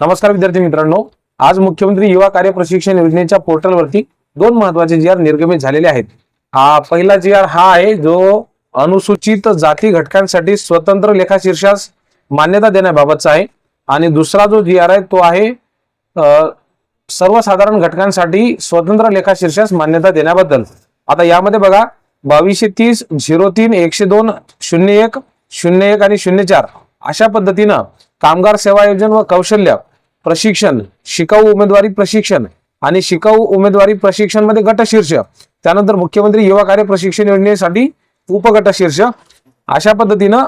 नमस्कार विद्यार्थी मित्रांनो. आज मुख्यमंत्री युवा कार्य प्रशिक्षण योजनेच्या पोर्टलवरती दोन महत्त्वाचे जी आर निर्गमित झालेले आहेत. हा पहिला जी आर हा आहे जो अनुसूचित जाती घटकांसाठी स्वतंत्र लेखा शीर्षास मान्यता देण्याबाबतचा आहे. आणि दुसरा जो जी आर आहे तो आहे सर्वसाधारण घटकांसाठी स्वतंत्र लेखा शीर्षास मान्यता देण्याबद्दल. आता यामध्ये बघा बावीसशे तीस झिरो तीन एकशे दोन शून्य एक शून्य एक आणि शून्य चार अशा पद्धतीनं कामगार सेवा योजना व कौशल्य प्रशिक्षण शिकाऊ उमेदवारी प्रशिक्षण आणि शिकाऊ उमेदवारी प्रशिक्षणमध्ये गट शीर्ष त्यानंतर मुख्यमंत्री युवा कार्य प्रशिक्षण योजनेसाठी उपगट शीर्ष अशा पद्धतीनं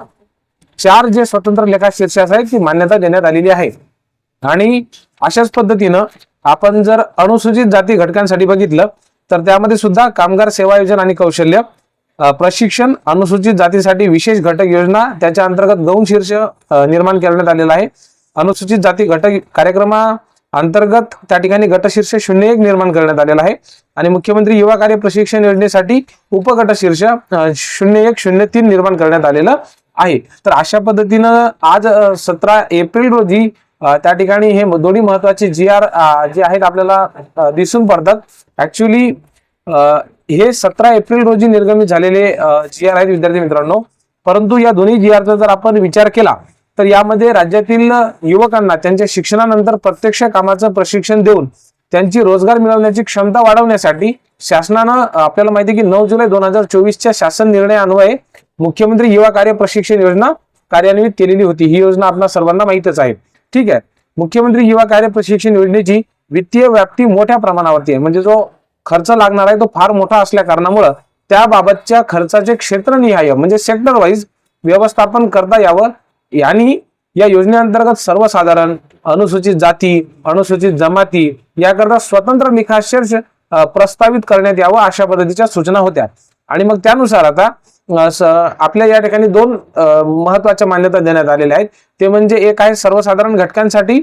चार जे स्वतंत्र लेखा शीर्षास आहेत ती मान्यता देण्यात आलेली आहे. आणि अशाच पद्धतीनं आपण जर अनुसूचित जाती घटकांसाठी बघितलं तर त्यामध्ये सुद्धा कामगार सेवा योजना आणि कौशल्य प्रशिक्षण अनुसूचित जातीसाठी विशेष घटक योजना त्याच्या अंतर्गत गौण शीर्ष निर्माण करण्यात आलेला आहे. अनुसूचित जाती घटक कार्यक्रमा अंतर्गत त्या ठिकाणी गटशीर्ष शून्य एक निर्माण करण्यात आलेला आहे. आणि मुख्यमंत्री युवा कार्य प्रशिक्षण योजनेसाठी उपगटशीर्ष शून्य एक शून्य तीन निर्माण करण्यात आलेलं आहे. तर अशा पद्धतीनं आज सतरा एप्रिल रोजी त्या ठिकाणी हे दोन्ही महत्त्वाचे जी आर जे आहेत आपल्याला दिसून पडतात. ऍक्च्युली हे सतरा एप्रिल रोजी निर्गमित झालेले जी आर आहेत विद्यार्थी मित्रांनो. परंतु या दोन्ही जी आरचा जर आपण विचार केला तर यामध्ये राज्यातील युवकांना त्यांच्या शिक्षणानंतर प्रत्यक्ष कामाचं प्रशिक्षण देऊन त्यांची रोजगार मिळवण्याची क्षमता वाढवण्यासाठी शासनानं आपल्याला माहिती आहे की नऊ जुलै दोन हजार चोवीसच्या शासन निर्णय अन्वये मुख्यमंत्री युवा कार्य प्रशिक्षण योजना कार्यान्वित केलेली होती. ही योजना आपल्या सर्वांना माहितच आहे. ठीक आहे. मुख्यमंत्री युवा कार्य प्रशिक्षण योजनेची वित्तीय व्याप्ती मोठ्या प्रमाणावरती आहे. म्हणजे जो खर्च लागणार आहे तो फार मोठा असल्या कारणामुळं त्याबाबतच्या खर्चाचे क्षेत्रनिहाय म्हणजे सेक्टर वाईज व्यवस्थापन करता यावं. आणि या योजनेअंतर्गत सर्वसाधारण अनुसूचित जाती अनुसूचित जमाती याकरता स्वतंत्र निकाशीर्ष प्रस्तावित करण्यात यावं अशा पद्धतीच्या सूचना होत्या. आणि मग त्यानुसार आता आपल्या या ठिकाणी दोन महत्त्वाच्या मान्यता देण्यात आलेल्या आहेत. ते म्हणजे एक आहे सर्वसाधारण घटकांसाठी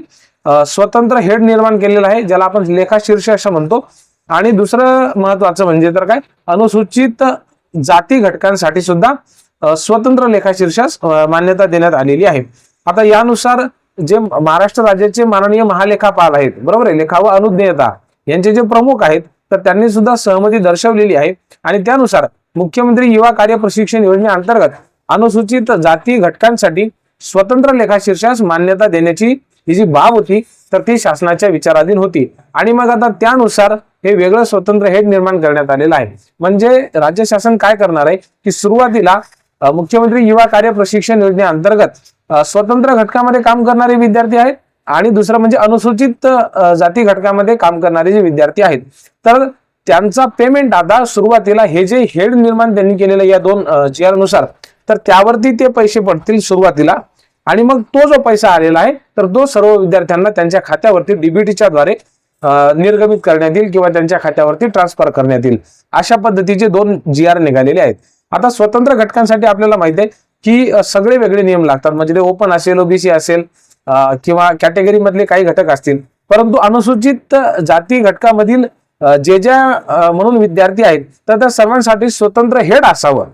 स्वतंत्र हेड निर्माण केलेलं आहे ज्याला आपण लेखाशीर्ष असं म्हणतो. आणि दुसरं महत्वाचं म्हणजे तर काय? अनुसूचित जाती घटकांसाठी सुद्धा स्वतंत्र लेखाशीर्षास मान्यता देण्यात आलेली आहे. आता यानुसार जे महाराष्ट्र राज्याचे माननीय महालेखापाल आहेत बरोबर आहे? लेखा व अनुज्ञेयता यांचे जे प्रमुख आहेत तर त्यांनी सुद्धा सहमती दर्शवलेली आहे. आणि त्यानुसार मुख्यमंत्री युवा कार्य प्रशिक्षण योजनेअंतर्गत अनुसूचित जाती घटकांसाठी स्वतंत्र लेखाशीर्षास मान्यता देण्याची ही जी बाब होती तर ती शासनाच्या विचाराधीन होती. आणि मग आता त्यानुसार हे वेगळं स्वतंत्र हेड निर्माण करण्यात आलेलं आहे. म्हणजे राज्य शासन काय करणार आहे? की सुरुवातीला मुख्यमंत्री युवा कार्य प्रशिक्षण योजनेअंतर्गत स्वतंत्र घटकामध्ये काम करणारे विद्यार्थी आहेत आणि दुसरं म्हणजे अनुसूचित जाती घटकामध्ये काम करणारे जे विद्यार्थी आहेत. तर त्यांचा पेमेंट आता सुरुवातीला हे जे हेड निर्माण त्यांनी केलेलं या दोन जी आरनुसार तर त्यावरती ते पैसे पडतील सुरुवातीला. आणि मग तो जो पैसा आलेला आहे तर तो सर्व विद्यार्थ्यांना त्यांच्या खात्यावरती डीबीटीच्या द्वारे निर्गमित करण्यात येईल किंवा त्यांच्या खात्यावरती ट्रान्सफर करण्यात येईल. अशा पद्धतीचे दोन जी आर निघालेले आहेत. आता स्वतंत्र घटकांसाठी आपल्याला माहिती आहे की सगळे वेगळे नियम लागतात. म्हणजे ते ओपन असेल ओबीसी असेल किंवा कॅटेगरी मधले काही घटक असतील. परंतु अनुसूचित जाती घटकामधील जे ज्या म्हणून विद्यार्थी आहेत तर त्या सर्वांसाठी स्वतंत्र हेड असावं.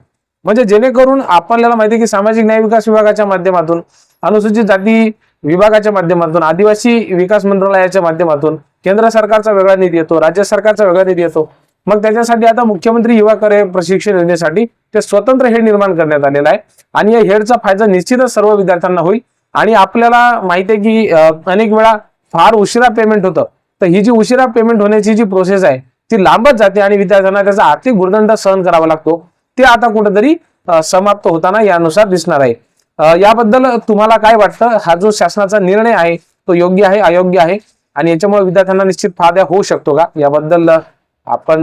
म्हणजे जेणेकरून आपल्याला माहिती आहे की सामाजिक न्याय विकास विभागाच्या माध्यमातून अनुसूचित जाती विभागाच्या माध्यमातून आदिवासी विकास मंत्रालयाच्या माध्यमातून केंद्र सरकारचा वेगळा निधी येतो राज्य सरकारचा वेगळा निधी येतो. मग त्याच्यासाठी आता मुख्यमंत्री युवा करे प्रशिक्षण योजनेसाठी ते स्वतंत्र हेड निर्माण करण्यात आलेला आहे. आणि या हेडचा फायदा निश्चितच सर्व विद्यार्थ्यांना होईल. आणि आपल्याला माहिती आहे की अनेक वेळा फार उशिरा पेमेंट होतं. तर ही जी उशिरा पेमेंट होण्याची जी प्रोसेस आहे ती लांबच जाते आणि विद्यार्थ्यांना त्याचा आर्थिक भूर्दंड सहन करावा लागतो. ते आता कुठेतरी समाप्त होताना यानुसार दिसणार आहे. याबद्दल तुम्हाला काय वाटतं? हा जो शासनाचा निर्णय आहे तो योग्य आहे अयोग्य आहे? आणि याच्यामुळे विद्यार्थ्यांना निश्चित फायदा होऊ शकतो का? याबद्दल आपण